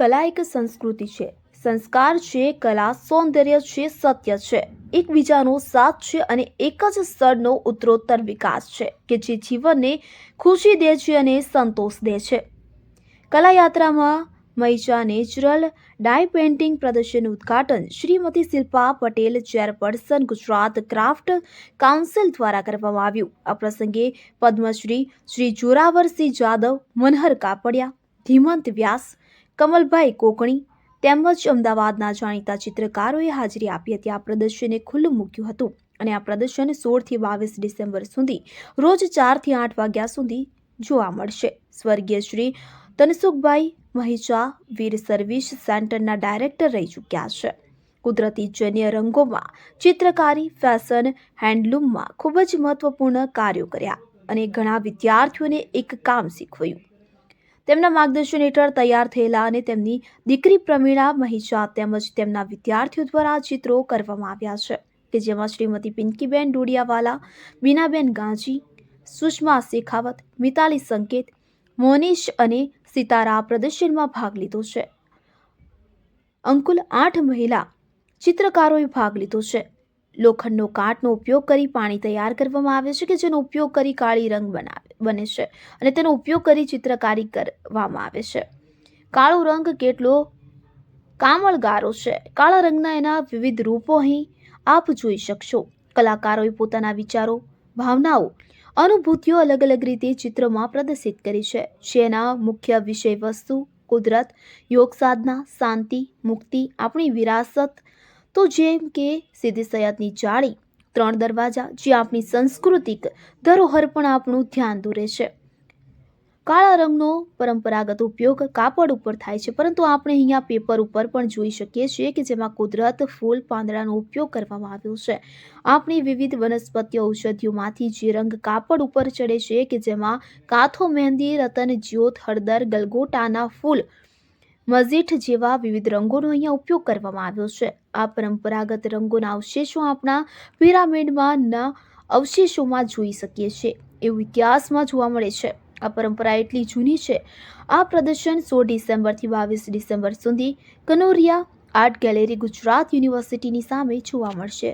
કલા એક સંસ્કૃતિ છે. સંસ્કાર છે, કલા સૌંદર્ય છે, સત્ય છે. એકબીજાનો સાથ છે અને એક જ સ્થળનો ઉત્તરોત્તર વિકાસ છે કે જે જીવનને ખુશી દે છે અને સંતોષ દે છે. કલા યાત્રામાં મૈચા નેચરલ ડાય પેઇન્ટિંગ પ્રદર્શનનું ઉદ્ઘાટન Shrimati Shilpa Patel chairperson Gujarat craft council દ્વારા કરવામાં આવ્યું. આ પ્રસંગે પદ્મશ્રી શ્રી જોરાવરસિંહ જાદવ મનહર કાપડિયા ધીમંત વ્યાસ કમલભાઈ કોકણી તેમજ અમદાવાદના જાણીતા ચિત્રકારોએ હાજરી આપી હતી. આ પ્રદર્શનને ખુલ્લું મૂક્યું હતું અને આ પ્રદર્શન સોળથી બાવીસ ડિસેમ્બર સુધી રોજ ચારથી આઠ વાગ્યા સુધી જોવા મળશે. સ્વર્ગીય શ્રી તનસુખભાઈ મહિચા વીર સર્વિસ સેન્ટરના ડાયરેક્ટર રહી ચૂક્યા છે. કુદરતી જન્ય રંગોમાં ચિત્રકારી, ફેશન, હેન્ડલૂમમાં ખૂબ જ મહત્વપૂર્ણ કાર્યો કર્યા અને ઘણા વિદ્યાર્થીઓને એક કામ શીખવ્યું. તેમના માર્ગદર્શન હેઠળ તૈયાર થયેલા અને તેમની દીકરી પ્રમીણા મહિષા તેમજ તેમના વિદ્યાર્થીઓ દ્વારા ચિત્રો કરવામાં આવ્યા છે, કે જેમાં શ્રીમતી પિંકીબેન ડોડિયાવાલા બીનાબેન ગાંજી, સુષ્મા શેખાવત, મિતાલી સંકેત મોનીશ અને સિતારા પ્રદર્શનમાં ભાગ લીધો છે. અંકુલ આઠ મહિલા ચિત્રકારોએ ભાગ લીધો છે. લોખંડનો કાટનો ઉપયોગ કરી પાણી તૈયાર કરવામાં આવે છે કે જેનો ઉપયોગ કરી કાળી રંગ બનાવે. બને છે અને તેનો ઉપયોગ કરી ચિત્રકારી કરવામાં આવે છે. કાળો રંગ કેટલો કામળગારો છે. કાળા રંગના એના વિવિધ રૂપો અહીં આપ જોઈ શકશો. કલાકારોએ પોતાના વિચારો, ભાવનાઓ, અનુભૂતિઓ અલગ અલગ રીતે ચિત્રમાં પ્રદર્શિત કરી છે. જેના મુખ્ય વિષય વસ્તુ, કુદરત, યોગ સાધના, શાંતિ, મુક્તિ, આપણી વિરાસત, તો જેમ કે સીધી સૈયદની જાળી ત્રણ દરવાજા, જે આપણી સાંસ્કૃતિક ધરોહર પણ આપણું ધ્યાન દોરે છે. કાળા રંગનો પરંપરાગત ઉપયોગ કાપડ ઉપર થાય છે, પરંતુ આપણે અહીંયા પેપર ઉપર પણ જોઈ શકીએ છીએ કે જેમાં કુદરત, ફૂલ, પાંદડાનો ઉપયોગ કરવામાં આવ્યો છે. આપણી વિવિધ વનસ્પતિ ઔષધિઓમાંથી જે રંગ કાપડ ઉપર ચડે છે કે જેમાં કાથો, મહેંદી, રતન, જ્યોત, હળદર, ગલગોટાના ફૂલ મઝીઠ જેવા વિવિધ રંગોનો અહીંયા ઉપયોગ કરવામાં આવ્યો છે. આ પરંપરાગત રંગોના અવશેષો આપણા પિરામિડમાંના અવશેષોમાં જોઈ શકીએ છીએ. એવું ઇતિહાસમાં જોવા મળે છે. આ પરંપરા એટલી જૂની છે. આ પ્રદર્શન સોળ ડિસેમ્બરથી બાવીસ ડિસેમ્બર સુધી કનોરિયા આર્ટ ગેલેરી ગુજરાત યુનિવર્સિટીની સામે જોવા મળશે.